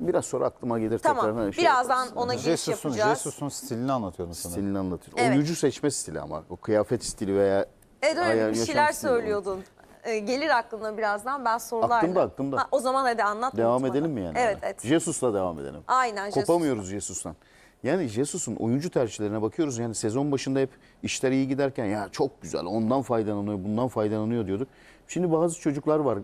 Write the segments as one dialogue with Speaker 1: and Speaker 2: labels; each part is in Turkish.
Speaker 1: Biraz sonra aklıma gelir
Speaker 2: Tamam.
Speaker 1: tekrar. şey
Speaker 2: Birazdan
Speaker 1: yaparız.
Speaker 2: ona giriş
Speaker 3: Jesus'un
Speaker 2: yapacağız.
Speaker 3: Jesus'un stilini anlatıyordun sana.
Speaker 1: Stilini anlatır.
Speaker 2: Evet.
Speaker 1: Oyuncu seçme stili ama. O kıyafet stili veya
Speaker 2: Evet öyle
Speaker 1: hayal-
Speaker 2: bir
Speaker 1: yaşam
Speaker 2: şeyler
Speaker 1: stili
Speaker 2: söylüyordun. Ee, gelir aklına birazdan ben sorularla.
Speaker 1: Aklımda, aklımda.
Speaker 2: Ha, o zaman hadi anlat.
Speaker 1: Devam
Speaker 2: unutmadan.
Speaker 1: edelim mi yani?
Speaker 2: Evet evet.
Speaker 1: Jesus'la devam edelim.
Speaker 2: Aynen. Jesus.
Speaker 1: Kopamıyoruz Jesus'tan. Yani Jesus'un oyuncu tercihlerine bakıyoruz. Yani sezon başında hep işler iyi giderken ya çok güzel ondan faydalanıyor, bundan faydalanıyor diyorduk. Şimdi bazı çocuklar var.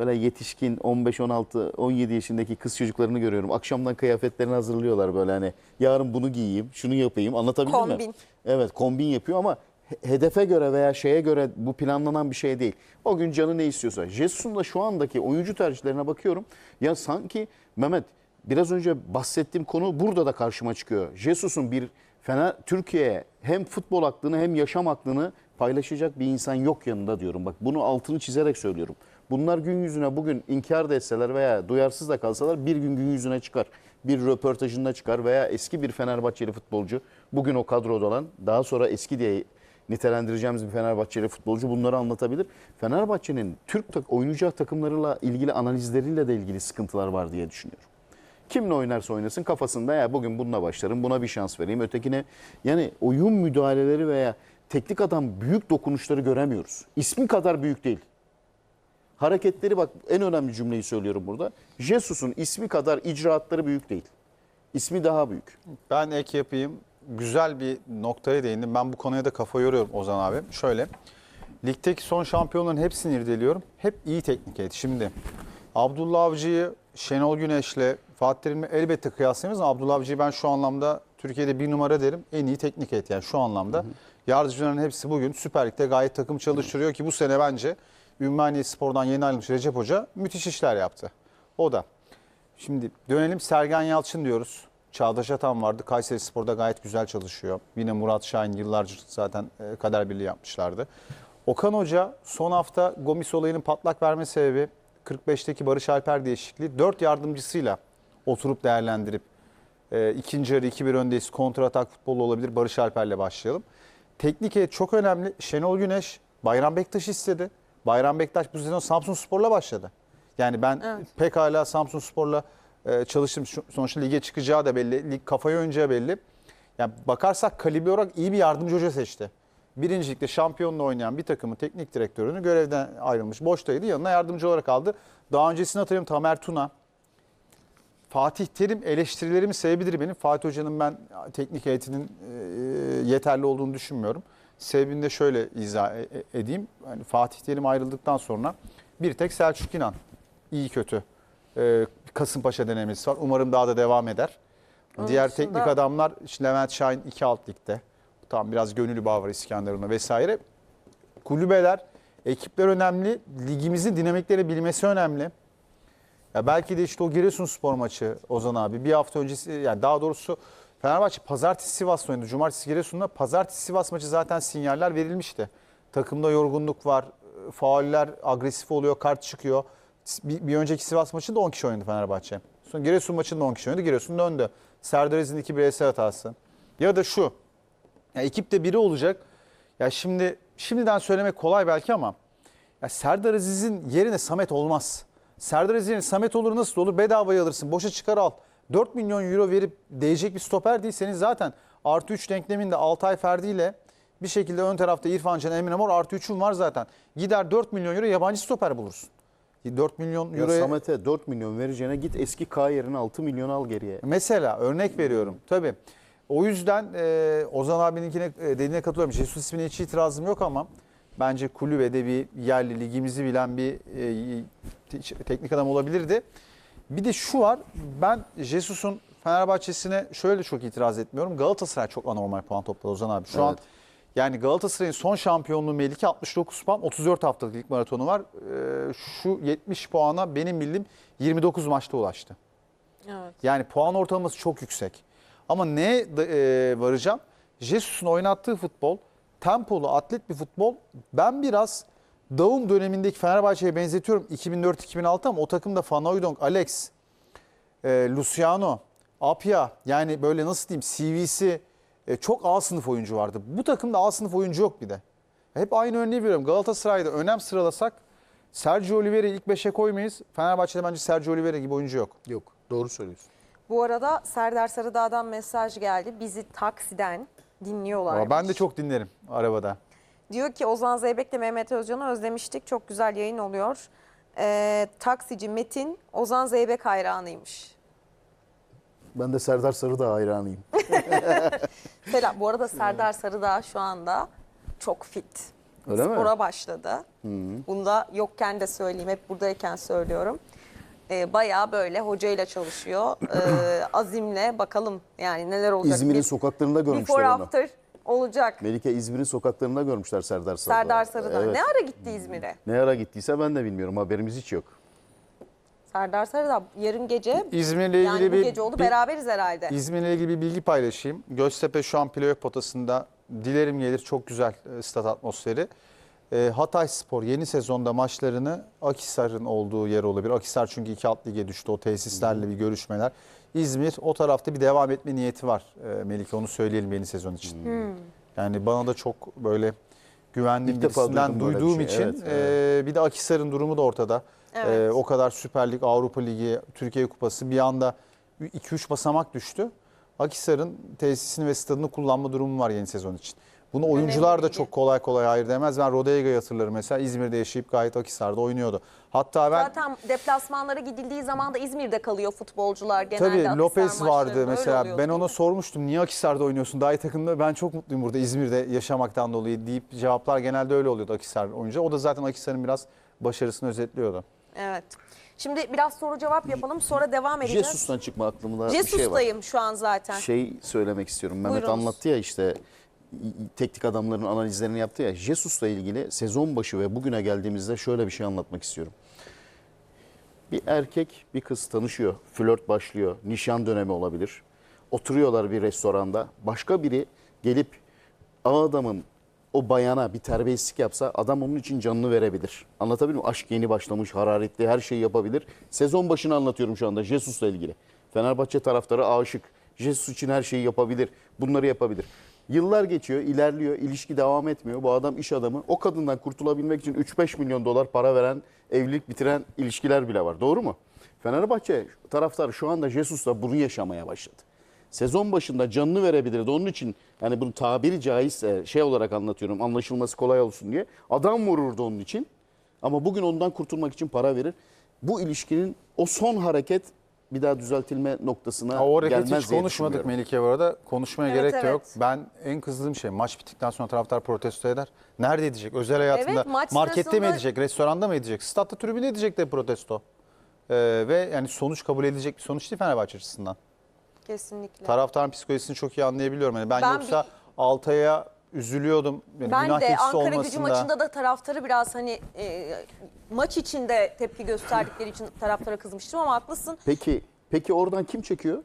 Speaker 1: Böyle yetişkin 15, 16, 17 yaşındaki kız çocuklarını görüyorum. Akşamdan kıyafetlerini hazırlıyorlar böyle hani yarın bunu giyeyim, şunu yapayım. Anlatabildim mi?
Speaker 2: Kombin.
Speaker 1: Evet kombin yapıyor ama he- hedefe göre veya şeye göre bu planlanan bir şey değil. O gün canı ne istiyorsa. Jesus'un da şu andaki oyuncu tercihlerine bakıyorum. Ya sanki Mehmet biraz önce bahsettiğim konu burada da karşıma çıkıyor. Jesus'un bir Fener Türkiye'ye hem futbol aklını hem yaşam aklını paylaşacak bir insan yok yanında diyorum. Bak bunu altını çizerek söylüyorum. Bunlar gün yüzüne bugün inkar da etseler veya duyarsız da kalsalar bir gün gün yüzüne çıkar. Bir röportajında çıkar veya eski bir Fenerbahçeli futbolcu bugün o kadroda olan daha sonra eski diye nitelendireceğimiz bir Fenerbahçeli futbolcu bunları anlatabilir. Fenerbahçe'nin Türk tak oynayacak takımlarıyla ilgili analizleriyle de ilgili sıkıntılar var diye düşünüyorum. Kimle oynarsa oynasın kafasında ya bugün bununla başlarım buna bir şans vereyim ötekine yani oyun müdahaleleri veya teknik adam büyük dokunuşları göremiyoruz. İsmi kadar büyük değil. Hareketleri bak en önemli cümleyi söylüyorum burada. Jesus'un ismi kadar icraatları büyük değil. İsmi daha büyük.
Speaker 3: Ben ek yapayım. Güzel bir noktaya değindim. Ben bu konuya da kafa yoruyorum Ozan abi. Şöyle. Ligdeki son şampiyonların hepsini irdeliyorum. Hep iyi teknik heyet. Şimdi Abdullah Avcı'yı Şenol Güneş'le Fatih Terim'le elbette kıyaslayamayız ama Abdullah Avcı'yı ben şu anlamda Türkiye'de bir numara derim. En iyi teknik heyet yani şu anlamda. Yardımcıların hepsi bugün Süper Lig'de gayet takım çalıştırıyor ki bu sene bence Ümraniye Spor'dan yeni ayrılmış Recep Hoca müthiş işler yaptı. O da. Şimdi dönelim Sergen Yalçın diyoruz. Çağdaş Atan vardı. Kayseri Spor'da gayet güzel çalışıyor. Yine Murat Şahin yıllarca zaten e, kader birliği yapmışlardı. Okan Hoca son hafta Gomis olayının patlak verme sebebi 45'teki Barış Alper değişikliği. 4 yardımcısıyla oturup değerlendirip e, ikinci yarı 2-1 öndeyiz. Kontra atak futbolu olabilir. Barış Alper'le başlayalım. Teknik heyet çok önemli. Şenol Güneş Bayram Bektaş istedi. Bayram Bektaş bu sezon Samsun Spor'la başladı. Yani ben
Speaker 2: Evet.
Speaker 3: pekala Samsun Spor'la e, çalıştım. Sonuçta lige çıkacağı da belli. Lig kafayı oynayacağı belli. Yani bakarsak kalibre olarak iyi bir yardımcı hoca seçti. Birincilikte şampiyonla oynayan bir takımın teknik direktörünü görevden ayrılmış. Boştaydı. Yanına yardımcı olarak aldı. Daha öncesini hatırlıyorum Tamer Tuna. Fatih Terim eleştirilerimin sebebidir benim. Fatih Hoca'nın ben teknik heyetinin e, yeterli olduğunu düşünmüyorum. Sebebini de şöyle izah e- e- edeyim. Yani Fatih Terim ayrıldıktan sonra bir tek Selçuk İnan iyi kötü e, Kasımpaşa denemesi var. Umarım daha da devam eder.
Speaker 2: Onun
Speaker 3: Diğer
Speaker 2: dışında-
Speaker 3: teknik adamlar işte Levent Şahin 2 alt ligde. Tam biraz gönüllü bağ var İskenderun'la vesaire. Kulübeler, ekipler önemli. Ligimizin dinamikleri bilmesi önemli. Ya belki de işte o Giresunspor maçı Ozan abi bir hafta öncesi yani daha doğrusu Fenerbahçe pazartesi Sivas'ta oynadı. Cumartesi Giresun'da pazartesi Sivas maçı zaten sinyaller verilmişti. Takımda yorgunluk var, fauller agresif oluyor, kart çıkıyor. Bir, bir önceki Sivas maçında 10 kişi oynadı Fenerbahçe. Sonra Giresun maçında 10 kişi oynadı. Giresun döndü. Serdar Aziz'in iki bireysel hatası. Ya da şu. Ya ekipte biri olacak. Ya şimdi şimdiden söylemek kolay belki ama ya Serdar Aziz'in yerine Samet olmaz. Serdar Aziz yerine Samet olur nasıl olur? Bedavaya alırsın. Boşa çıkar al. 4 milyon euro verip değecek bir stoper değil. Senin zaten artı 3 denkleminde Altay Ferdi ile bir şekilde ön tarafta İrfan Can, Emre Mor artı 3'ün var zaten. Gider 4 milyon euro yabancı stoper bulursun. 4 milyon euro
Speaker 1: Samet'e 4 milyon vereceğine git eski K yerine 6 milyon al geriye.
Speaker 3: Mesela örnek veriyorum. Tabii. O yüzden e, Ozan abininkine e, dediğine katılıyorum. Jesus ismine hiç itirazım yok ama bence kulübede bir yerli ligimizi bilen bir e, te- teknik adam olabilirdi. Bir de şu var. Ben Jesus'un Fenerbahçe'sine şöyle çok itiraz etmiyorum. Galatasaray çok anormal puan topladı Ozan abi. Şu an
Speaker 1: Evet.
Speaker 3: yani Galatasaray'ın son şampiyonluğu Melike 69 puan, 34 haftalık lig maratonu var. E, şu 70 puana benim bildiğim 29 maçta ulaştı.
Speaker 2: Evet.
Speaker 3: Yani puan ortalaması çok yüksek. Ama da- e, varacağım? Jesus'un oynattığı futbol, tempolu, atlet bir futbol. Ben biraz Davum dönemindeki Fenerbahçe'ye benzetiyorum 2004-2006 ama o takımda Van Hooijdonk, Alex, e, Luciano, Apia yani böyle nasıl diyeyim CV'si e, çok A sınıf oyuncu vardı. Bu takımda A sınıf oyuncu yok bir de. Hep aynı örneği veriyorum. Galatasaray'da önem sıralasak Sergio Oliveira'yı ilk 5'e koymayız. Fenerbahçe'de bence Sergio Oliveira gibi oyuncu yok.
Speaker 1: Yok. Doğru söylüyorsun.
Speaker 2: Bu arada Serdar Sarıdağ'dan mesaj geldi. Bizi taksiden dinliyorlar.
Speaker 3: Ben de çok dinlerim arabada.
Speaker 2: Diyor ki Ozan Zeybek'le Mehmet Özcan'ı özlemiştik. Çok güzel yayın oluyor. Ee, taksici Metin Ozan Zeybek hayranıymış.
Speaker 1: Ben de Serdar Sarıdağ hayranıyım.
Speaker 2: Selam. Bu arada Serdar Sarıdağ şu anda çok fit.
Speaker 1: Öyle mi?
Speaker 2: Spora başladı. Bunu da yokken de söyleyeyim. Hep buradayken söylüyorum. Ee, bayağı böyle hocayla çalışıyor. Ee, azimle bakalım yani neler olacak.
Speaker 1: İzmir'in sokaklarında görmüşler
Speaker 2: Before
Speaker 1: onu.
Speaker 2: after olacak.
Speaker 1: Melike İzmir'in sokaklarında görmüşler Serdar Sarıdağ.
Speaker 2: Serdar Sarıdağ.
Speaker 1: Evet.
Speaker 2: Ne ara gitti İzmir'e?
Speaker 1: Ne ara gittiyse ben de bilmiyorum. Haberimiz hiç yok.
Speaker 2: Serdar Sarıdağ yarın gece
Speaker 3: İzmir'le ilgili
Speaker 2: yani bu
Speaker 3: bir,
Speaker 2: gece oldu
Speaker 3: bir-
Speaker 2: beraberiz herhalde.
Speaker 3: İzmir'le ilgili bir bilgi paylaşayım. Göztepe şu an playoff potasında. Dilerim gelir çok güzel e, stat atmosferi. E, Hatay Spor yeni sezonda maçlarını Akhisar'ın olduğu yer olabilir. Akhisar çünkü iki alt lige düştü. O tesislerle bir görüşmeler. İzmir o tarafta bir devam etme niyeti var e, Melike onu söyleyelim yeni sezon için. Yani bana da çok böyle güvendiğim
Speaker 1: İlk
Speaker 3: birisinden duyduğum
Speaker 1: şey.
Speaker 3: için
Speaker 1: Evet,
Speaker 3: e, bir de Akhisar'ın durumu da ortada.
Speaker 2: Evet.
Speaker 3: E, o kadar Süper Lig, Avrupa Ligi, Türkiye Kupası bir anda 2-3 basamak düştü. Akhisar'ın tesisini ve stadını kullanma durumu var yeni sezon için. Bunu oyuncular da çok kolay kolay hayır demez. Ben Rodeiga'yı hatırlarım mesela İzmir'de yaşayıp gayet Akhisar'da oynuyordu. Hatta ben
Speaker 2: Zaten deplasmanlara gidildiği zaman da İzmir'de kalıyor futbolcular genelde.
Speaker 3: Tabii
Speaker 2: Akhisar
Speaker 3: Lopez
Speaker 2: maçlarında
Speaker 3: vardı
Speaker 2: öyle
Speaker 3: mesela. Ben
Speaker 2: değil
Speaker 3: ona
Speaker 2: mi?
Speaker 3: sormuştum niye Akhisar'da oynuyorsun daha iyi takımda. Ben çok mutluyum burada İzmir'de yaşamaktan dolayı deyip cevaplar genelde öyle oluyordu Akhisar oyuncu. O da zaten Akhisar'ın biraz başarısını özetliyordu.
Speaker 2: Evet. Şimdi biraz soru cevap yapalım sonra devam edeceğiz.
Speaker 1: Jesus'tan çıkma aklımda bir şey var.
Speaker 2: Jesus'tayım şu an zaten.
Speaker 1: Şey söylemek istiyorum. Mehmet
Speaker 2: Buyurunuz.
Speaker 1: anlattı ya işte teknik adamların analizlerini yaptı ya. Jesus'la ilgili sezon başı ve bugüne geldiğimizde şöyle bir şey anlatmak istiyorum. Bir erkek bir kız tanışıyor. Flört başlıyor. Nişan dönemi olabilir. Oturuyorlar bir restoranda. Başka biri gelip o adamın o bayana bir terbiyesizlik yapsa adam onun için canını verebilir. Anlatabiliyor muyum? Aşk yeni başlamış, hararetli her şeyi yapabilir. Sezon başını anlatıyorum şu anda Jesus'la ilgili. Fenerbahçe taraftarı aşık. Jesus için her şeyi yapabilir. Bunları yapabilir. Yıllar geçiyor, ilerliyor, ilişki devam etmiyor. Bu adam iş adamı. O kadından kurtulabilmek için 3-5 milyon dolar para veren, evlilik bitiren ilişkiler bile var. Doğru mu? Fenerbahçe taraftarı şu anda Jesus'la bunu yaşamaya başladı sezon başında canını verebilirdi. Onun için yani bunu tabiri caizse şey olarak anlatıyorum anlaşılması kolay olsun diye. Adam vururdu onun için ama bugün ondan kurtulmak için para verir. Bu ilişkinin o son hareket bir daha düzeltilme noktasına
Speaker 3: Ha, o
Speaker 1: gelmez
Speaker 3: hiç
Speaker 1: diye
Speaker 3: konuşmadık. Melike bu arada. Konuşmaya
Speaker 2: Evet,
Speaker 3: gerek de yok.
Speaker 2: evet.
Speaker 3: Ben en kızdığım şey maç bittikten sonra taraftar protesto eder. Nerede edecek? Özel hayatında
Speaker 2: Evet,
Speaker 3: markette mi
Speaker 2: sırasında-
Speaker 3: edecek? Restoranda mı edecek? Statta tribünde edecek de protesto. Ee, ve yani sonuç kabul edilecek bir sonuç değil Fenerbahçe açısından.
Speaker 2: Kesinlikle.
Speaker 3: Taraftarın psikolojisini çok iyi anlayabiliyorum. Yani ben,
Speaker 2: Ben
Speaker 3: yoksa
Speaker 2: bir-
Speaker 3: Altay'a üzülüyordum. Yani
Speaker 2: ben de Ankara gücü
Speaker 3: olmasında.
Speaker 2: maçında da taraftarı biraz hani e, maç içinde tepki gösterdikleri için taraftara kızmıştım ama haklısın.
Speaker 1: Peki peki oradan kim çekiyor?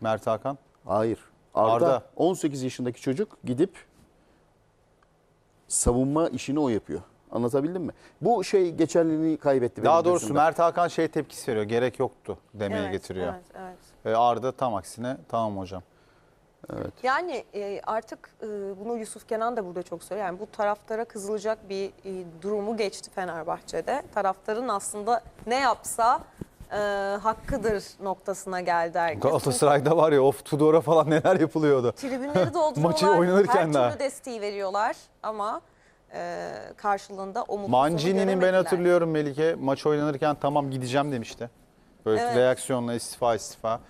Speaker 3: Mert Hakan.
Speaker 1: Hayır. Arda,
Speaker 3: Arda.
Speaker 1: 18 yaşındaki çocuk gidip savunma işini o yapıyor. Anlatabildim mi? Bu şey geçerliliğini kaybetti.
Speaker 3: Daha doğrusu
Speaker 1: gözümde.
Speaker 3: Mert Hakan şey tepkisi veriyor. Gerek yoktu demeye
Speaker 2: Evet,
Speaker 3: getiriyor.
Speaker 2: Evet, evet.
Speaker 3: Ve Arda tam aksine tamam hocam.
Speaker 2: Yani e, artık e, bunu Yusuf Kenan da burada çok söylüyor. Yani bu taraftara kızılacak bir e, durumu geçti Fenerbahçe'de. Taraftarın aslında ne yapsa e, hakkıdır noktasına geldi herkes.
Speaker 3: Galatasaray'da var ya of Tudor'a falan neler yapılıyordu.
Speaker 2: Tribünleri dolduruyorlar.
Speaker 3: Maçı oynanırken
Speaker 2: her
Speaker 3: daha.
Speaker 2: türlü desteği veriyorlar ama e, karşılığında o mutlu sonu
Speaker 3: Mancini'nin ben hatırlıyorum Melike maç oynanırken tamam gideceğim demişti. Böyle
Speaker 2: Evet.
Speaker 3: reaksiyonla istifa istifa.